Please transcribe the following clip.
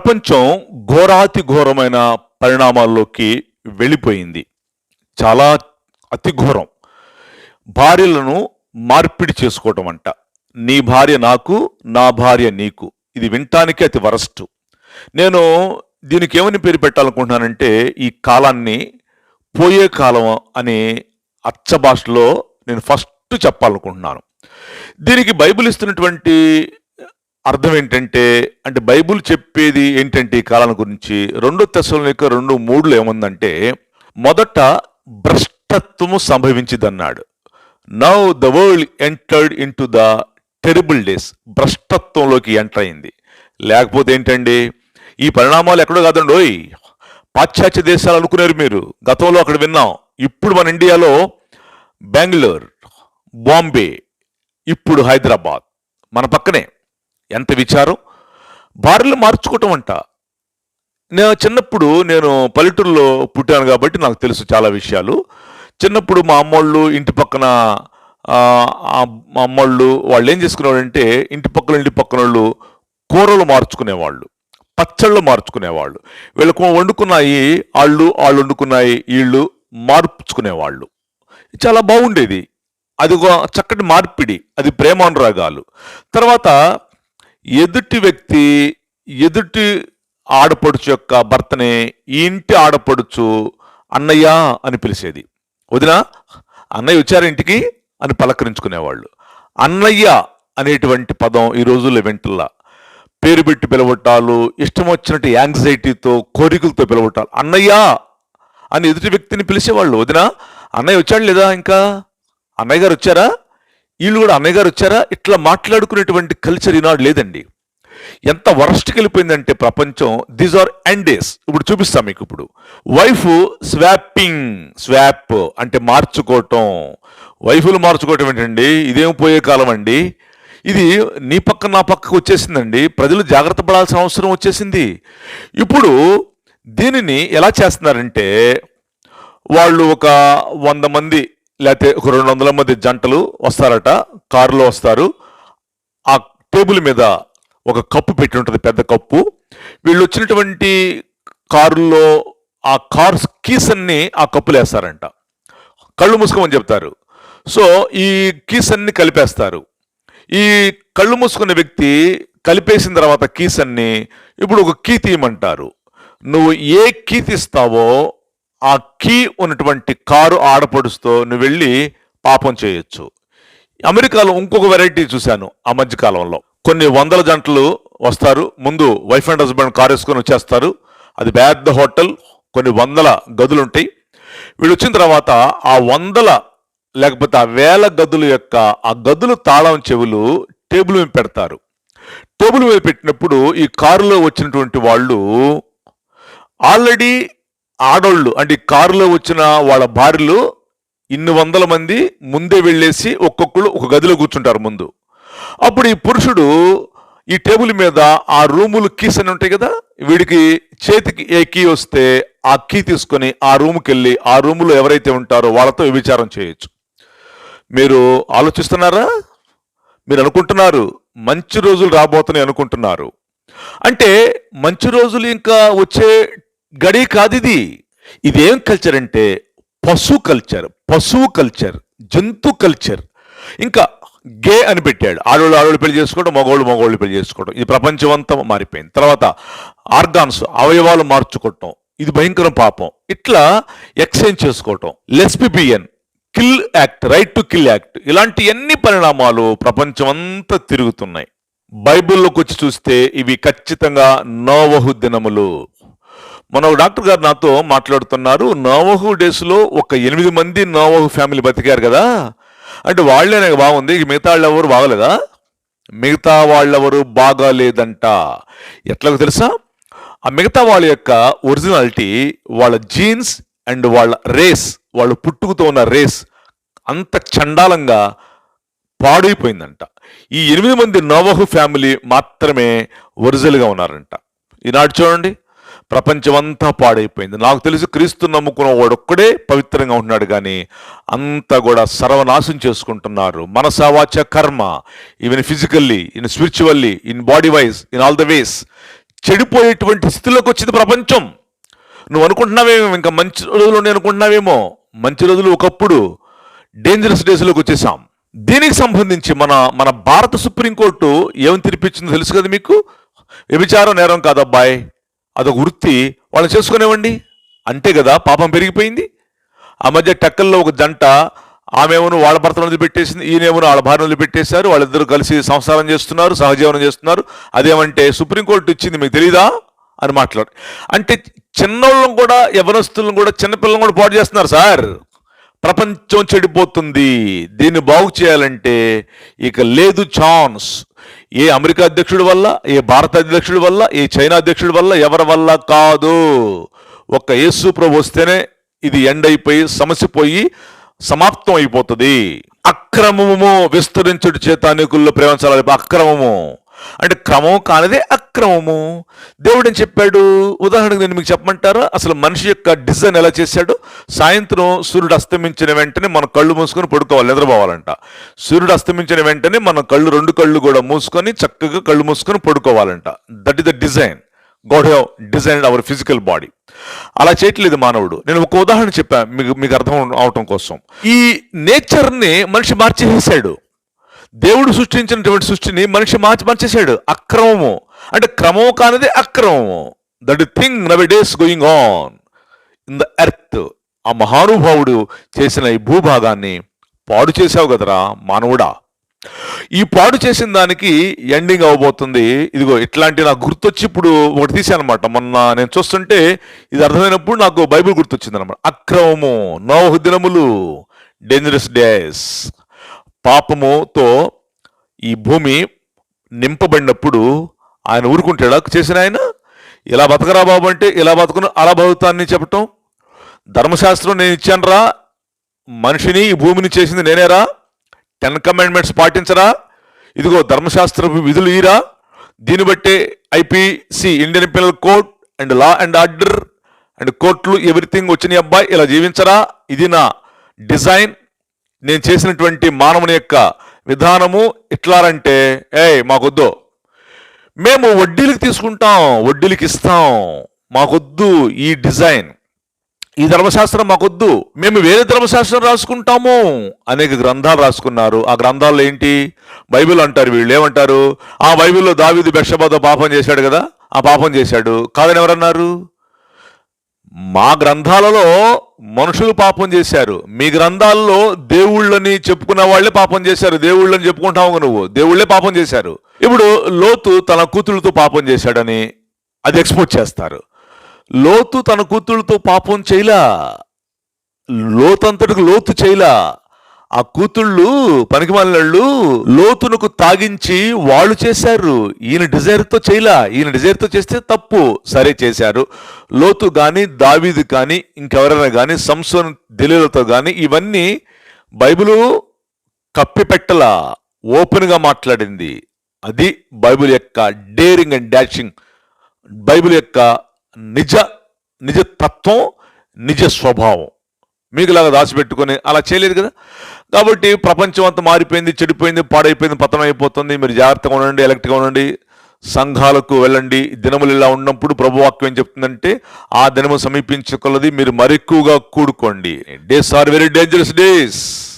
ప్రపంచం ఘోరాతి ఘోరమైన పరిణామాల్లోకి వెళ్ళిపోయింది. చాలా అతి ఘోరం. భార్యలను మార్పిడి చేసుకోవటం అంట. నీ భార్య నాకు నా భార్య నీకు. ఇది వినటానికి అతి వరస్ట్. నేను దీనికి ఏమని పేరు పెట్టాలనుకుంటున్నానంటే ఈ కాలాన్ని పోయే కాలం అనే అచ్చ భాషలో నేను ఫస్ట్ చెప్పాలనుకుంటున్నాను. దీనికి బైబిల్ ఇస్తున్నటువంటి అర్థం ఏంటంటే అంటే బైబిల్ చెప్పేది ఏంటంటే ఈ కాలం గురించి రెండు తెశల యొక్క రెండు మూడులో ఏముందంటే మొదట భ్రష్టత్వము సంభవించిందన్నాడు. Now the world entered in to the terrible days భ్రష్టత్వంలోకి enter అయింది. లేకపోతే ఏంటండి ఈ పరిణామాలు ఎక్కడో కాదండి ఓయ్! పాశ్చాత్య దేశాలు అనుకున్నారు మీరు. గతంలో అక్కడ విన్నాం. ఇప్పుడు మన ఇండియాలో బెంగళూరు బాంబే ఇప్పుడు హైదరాబాద్. మన పక్కనే. ఎంత విచారం? భార్యలు మార్చుకోవటం అంట. నేను చిన్నప్పుడు నేను పల్లెటూరులో పుట్టాను కాబట్టి నాకు తెలుసు చాలా విషయాలు. చిన్నప్పుడు మా అమ్మోళ్ళు ఇంటి పక్కన మా అమ్మోళ్ళు వాళ్ళు ఏం చేసుకునేవాళ్ళంటే ఇంటి పక్కన ఇంటి పక్కన వాళ్ళు కూరలు మార్చుకునేవాళ్ళు. పచ్చళ్ళు మార్చుకునేవాళ్ళు. వీళ్ళకు వండుకున్నాయి వాళ్ళు వాళ్ళు వండుకున్నాయి వీళ్ళు మార్చుకునేవాళ్ళు. చాలా బాగుండేది. అది చక్కటి మార్పిడి. అది ప్రేమానురాగాలు. తర్వాత ఎదుటి వ్యక్తి ఎదుటి ఆడపడుచు యొక్క భర్తని ఈ ఇంటి ఆడపడుచు అన్నయ్య అని పిలిచేది. వదినా అన్నయ్య వచ్చారు ఇంటికి? అని పలకరించుకునేవాళ్ళు. అన్నయ్య అనేటువంటి పదం ఈ రోజుల్లో వెంటల్లా. పేరు పెట్టి పిలవటాలు ఇష్టం వచ్చినట్టు యాంగ్జైటీతో కోరికలతో పిలవటాలు. అన్నయ్య అని ఎదుటి వ్యక్తిని పిలిచేవాళ్ళు. వదినా అన్నయ్య వచ్చాడు లేదా ఇంకా? అన్నయ్య గారు వచ్చారా? వీళ్ళు కూడా అన్నయ్య గారు వచ్చారా? ఇట్లా మాట్లాడుకునేటువంటి కల్చర్ ఈనాడు లేదండి. ఎంత వరస్ట్కి వెళ్ళిపోయిందంటే ప్రపంచం దీస్ ఆర్ ఎండ్ డేస్ ఇప్పుడు చూపిస్తాం మీకు ఇప్పుడు. వైఫ్ స్వాపింగ్ స్వాప్ అంటే మార్చుకోవటం. వైఫులు మార్చుకోవటం ఏంటండి? ఇదేం పోయే కాలం అండి? ఇది నీ పక్క నా పక్కకు వచ్చేసిందండి. ప్రజలు జాగ్రత్త పడాల్సిన అవసరం వచ్చేసింది. ఇప్పుడు దీనిని ఎలా చేస్తున్నారంటే వాళ్ళు ఒక వంద మంది లేకపోతే ఒక రెండు వందల మంది జంటలు వస్తారట కారులో వస్తారు. ఆ టేబుల్ మీద ఒక కప్పు పెట్టి ఉంటుంది పెద్ద కప్పు. వీళ్ళు వచ్చినటువంటి కారుల్లో ఆ కార్ కీస్ అన్ని ఆ కప్పులు వేస్తారంట. కళ్ళు మూసుకోమని చెప్తారు. సో ఈ కీస్ అన్ని కలిపేస్తారు. ఈ కళ్ళు మూసుకున్న వ్యక్తి కలిపేసిన తర్వాత కీస్ అన్ని ఇప్పుడు ఒక కీ తీయమంటారు. నువ్వు ఏ కీ తీస్తావో ఆ కీ ఉన్నటువంటి కారు ఆడపడుస్తూ నువ్వు వెళ్ళి పాపం చేయొచ్చు. అమెరికాలో ఇంకొక వెరైటీ చూశాను ఆ మధ్యకాలంలో కొన్ని వందల జంటలు వస్తారు. ముందు వైఫ్ అండ్ హస్బెండ్ కారు వేసుకొని వచ్చేస్తారు. అది పెద్ద హోటల్. కొన్ని వందల గదులు ఉంటాయి. వీళ్ళు వచ్చిన తర్వాత ఆ వందల లేకపోతే ఆ వేల గదుల యొక్క ఆ గదులు తాళం చెవులు టేబుల్ మీద పెడతారు. టేబుల్ మీద పెట్టినప్పుడు ఈ కారులో వచ్చినటువంటి వాళ్ళు ఆల్రెడీ ఆడోళ్ళు అంటే కారులో వచ్చిన వాళ్ళ భార్యలు ఇన్ని వందల మంది ముందే వెళ్ళేసి ఒక్కొక్కరు ఒక గదిలో కూర్చుంటారు ముందు. అప్పుడు ఈ పురుషుడు ఈ టేబుల్ మీద ఆ రూములు కీస్ అని ఉంటాయి కదా వీడికి చేతికి ఏ కీ వస్తే ఆ కీ తీసుకొని ఆ రూమ్కి వెళ్ళి ఆ రూములో ఎవరైతే ఉంటారో వాళ్ళతో విచారం చేయొచ్చు. మీరు ఆలోచిస్తున్నారా? మీరు అనుకుంటున్నారు మంచి రోజులు రాబోతున్నాయి అనుకుంటున్నారు. అంటే మంచి రోజులు ఇంకా వచ్చే గడి కాదు ఇది ఇదేం కల్చర్ అంటే పశు కల్చర్ పశువు కల్చర్ జంతు కల్చర్ ఇంకా గే అని పెట్టాడు. ఆడవాళ్ళు ఆడవాళ్ళు పెళ్ళి చేసుకోవడం మగవాళ్ళు మగవాళ్ళు పెళ్ళి చేసుకోవడం ఇది ప్రపంచమంతా మారిపోయింది. తర్వాత ఆర్గాన్స్ అవయవాలు మార్చుకోవటం. ఇది భయంకర పాపం. ఇట్లా ఎక్స్చేంజ్ చేసుకోవటం. Lesbian kill act right to kill act ఇలాంటి ఎన్ని పరిణామాలు ప్రపంచం అంతా తిరుగుతున్నాయి. బైబిల్లోకి వచ్చి చూస్తే ఇవి ఖచ్చితంగా నోవహు దినములు. మన ఒక డాక్టర్ గారు నాతో మాట్లాడుతున్నారు. నోవహు డేస్లో ఒక ఎనిమిది మంది నోవహు ఫ్యామిలీ బతికారు కదా. అంటే వాళ్ళే నాకు బాగుంది. ఇక మిగతా వాళ్ళు ఎవరు బాగలేదా? మిగతా వాళ్ళెవరు బాగాలేదంట. ఎట్లాగో తెలుసా? ఆ మిగతా వాళ్ళ యొక్క ఒరిజినాలిటీ వాళ్ళ జీన్స్ అండ్ వాళ్ళ రేస్ వాళ్ళు పుట్టుకుతో ఉన్న రేస్ అంత చండాలంగా పాడైపోయిందంట. ఈ ఎనిమిది మంది నోవహు ఫ్యామిలీ మాత్రమే ఒరిజినల్గా ఉన్నారంట. ఈనాడు చూడండి. ప్రపంచమంతా పాడైపోయింది. నాకు తెలిసి క్రీస్తు నమ్ముకున్న వాడొక్కడే పవిత్రంగా ఉంటున్నాడు కానీ అంతా కూడా సర్వనాశం చేసుకుంటున్నారు. మనసావాచ కర్మ. Even physically in spiritually in body wise in all the ways చెడిపోయేటువంటి స్థితిలోకి వచ్చింది ప్రపంచం. నువ్వు అనుకుంటున్నావేమో ఇంకా మంచి రోజులు ఉన్నాయి అనుకుంటున్నావేమో. మంచి రోజులు ఒకప్పుడు డేంజరస్ డేస్లోకి వచ్చేసాం దీనికి సంబంధించి మన మన భారత సుప్రీంకోర్టు ఏమని తీర్పిచ్చిందో తెలుసు కదా మీకు? వ్యభిచారం నేరం కాదబ్బాయి. అదొక వృత్తి వాళ్ళు చేసుకునేవండి అంతే కదా పాపం పెరిగిపోయింది. ఆ మధ్య టెక్కల్లో ఒక జంట ఆమెమోను వాళ్ళ భర్తను వదిలిపెట్టేసింది ఈయనేమో వాళ్ళ భార్యను వదిలిపెట్టేశారు వాళ్ళిద్దరూ కలిసి సంసారం చేస్తున్నారు సహజీవనం చేస్తున్నారు. అదేమంటే సుప్రీంకోర్టు ఇచ్చింది మీకు తెలీదా? అని మాట్లాడు. అంటే చిన్నోళ్ళం కూడా యవనస్తులను కూడా చిన్నపిల్లలను కూడా పాటు చేస్తున్నారు సార్. ప్రపంచం చెడిపోతుంది. దీన్ని బాగు చేయాలంటే ఇక లేదు ఛాన్స్. ఏ అమెరికా అధ్యక్షుడి వల్ల ఏ భారత అధ్యక్షుడి వల్ల ఏ చైనా అధ్యక్షుడి వల్ల ఎవరి వల్ల కాదు. ఒక్క యేసు ప్రభు వస్తేనే ఇది ఎండ్ అయిపోయి సమస్య పోయి సమాప్తం అయిపోతుంది. అక్రమము విస్తరించుడు చేత అనేకుల్లో ప్రేమించాలి. అక్రమము. అంటే క్రమం కానిదే అక్రమము. దేవుడు ఏం చెప్పాడు? ఉదాహరణకు నేను మీకు చెప్పమంటారా? అసలు మనిషి యొక్క డిజైన్ ఎలా చేశాడు? సాయంత్రం సూర్యుడు అస్తమించిన వెంటనే మన కళ్ళు మూసుకొని పడుకోవాలి నిద్రపోవాలంట. సూర్యుడు అస్తమించిన వెంటనే మన కళ్ళు రెండు కళ్ళు కూడా మూసుకొని చక్కగా కళ్ళు మూసుకొని పడుకోవాలంట. That is the design God have design our physical body అలా చేయట్లేదు మానవుడు. నేను ఒక ఉదాహరణ చెప్పాను మీకు మీకు అర్థం అవటం కోసం. ఈ నేచర్ని మనిషి మార్చేసాడు దేవుడు సృష్టించినటువంటి సృష్టిని మనిషి మార్చి మార్చేశాడు. అక్రమము. అంటే క్రమం కానిది అక్రమము. That thing now days going on in the earth ఆ మహానుభావుడు చేసిన ఈ భూభాగాన్ని పాడు చేసావు కదరా మానవుడా. ఈ పాడు చేసిన దానికి ఎండింగ్ అవబోతుంది. ఇదిగో ఇట్లాంటి నాకు గుర్తొచ్చి ఇప్పుడు ఒకటి తీసాను అనమాట మొన్న నేను చూస్తుంటే ఇది అర్థమైనప్పుడు నాకు బైబిల్ గుర్తొచ్చింది అనమాట అక్రమము నోహుదినములు డేంజరస్ డేస్ పాపముతో ఈ భూమి నింపబడినప్పుడు ఆయన ఊరుకుంటాడా చేసిన ఆయన? ఇలా బతకరా బాబు అంటే ఇలా బతుకును అలా బతుకుతానని చెప్పటం. ధర్మశాస్త్రం నేను ఇచ్చానురా మనిషిని ఈ భూమిని చేసింది నేనేరా. టెన్ కమాండ్మెంట్స్ పాటించరా. ఇదిగో ధర్మశాస్త్ర విధులు ఈరా దీన్ని బట్టే ఐపీసీ ఇండియన్ పిల్లల code and law and order and కోర్టులు ఎవ్రీథింగ్ వచ్చినాయి అబ్బాయి ఇలా జీవించరా. ఇది నా డిజైన్. నేను చేసినటువంటి మానవుని యొక్క విధానము ఇట్లారంటే ఏయ్ మాకొద్దు. మేము వడ్డీలకు తీసుకుంటాం వడ్డీలకు ఇస్తాం. మాకొద్దు ఈ డిజైన్. ఈ ధర్మశాస్త్రం మాకొద్దు. మేము వేరే ధర్మశాస్త్రం రాసుకుంటాము అనేక గ్రంథాలు రాసుకున్నారు. ఆ గ్రంథాల్లో ఏంటి? బైబిల్ అంటారు వీళ్ళు. ఏమంటారు? ఆ బైబిల్లో దావీదు బెషబాతో పాపం చేశాడు కదా? ఆ పాపం చేశాడు. కాదని ఎవరన్నారు? మా గ్రంథాలలో మనుషులు పాపం చేశారు. మీ గ్రంథాల్లో దేవుళ్ళని చెప్పుకున్న వాళ్ళే పాపం చేశారు. దేవుళ్ళని చెప్పుకుంటావు నువ్వు. దేవుళ్ళే పాపం చేశారు. ఇప్పుడు లోతు తన కూతుళ్ళతో పాపం చేశాడని అది ఎక్స్పోర్ట్ చేస్తారు. లోతు తన కూతుళ్ళతో పాపం చేయలా? లోతంతటికి లోతు చేయలా? ఆ కూతుళ్ళు పనికిమాలినళ్ళు లోతునకు తాగించి వాళ్ళు చేశారు. ఈయన డిజైర్తో చేయలా. ఈయన డిజైర్తో చేస్తే తప్పు. సరే చేశారు. లోతు కానీ దావీదు కానీ ఇంకెవరైనా కానీ సంసోన్ దిలీలతో కానీ ఇవన్నీ బైబిలు కప్పిపెట్టలా. ఓపెన్గా మాట్లాడింది. అది బైబిల్ యొక్క డేరింగ్ అండ్ డాషింగ్. బైబిల్ యొక్క నిజ నిజ తత్వం నిజ స్వభావం. మీకులాగా దాచిపెట్టుకొని అలా చేయలేదు కదా? కాబట్టి ప్రపంచం అంతా మారిపోయింది చెడిపోయింది పాడైపోయింది పతనం అయిపోతుంది. మీరు జాగ్రత్తగా ఉండండి ఎలక్ట్గా ఉండండి. సంఘాలకు వెళ్ళండి. దినములు ఇలా ఉన్నప్పుడు ప్రభువాక్యం ఏం చెప్తుందంటే ఆ దినము సమీపించగలది మీరు మరెక్కువగా కూడుకోండి. Days are very dangerous days